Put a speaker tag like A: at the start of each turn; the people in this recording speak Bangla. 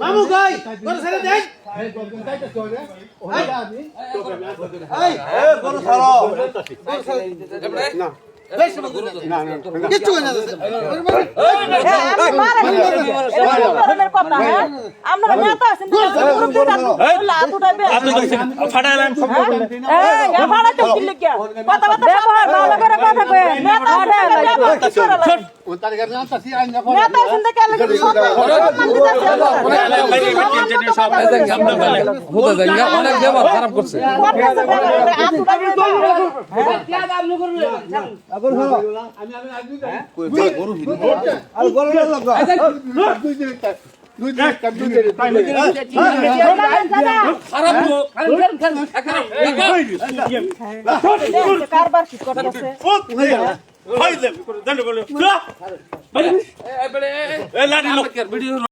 A: মামু গাই গরু ছেড়ে দেন কিচ্ছু না
B: আমরা নেতা আছেন
C: ফাটাইলাম
B: ব্যবহার ভালো করে কথা কয়ে নেতা
D: অনেক ব্যবহার খারাপ করছে
B: কারবার কি করতেছে
C: লাঠি লোক
D: ভিডিও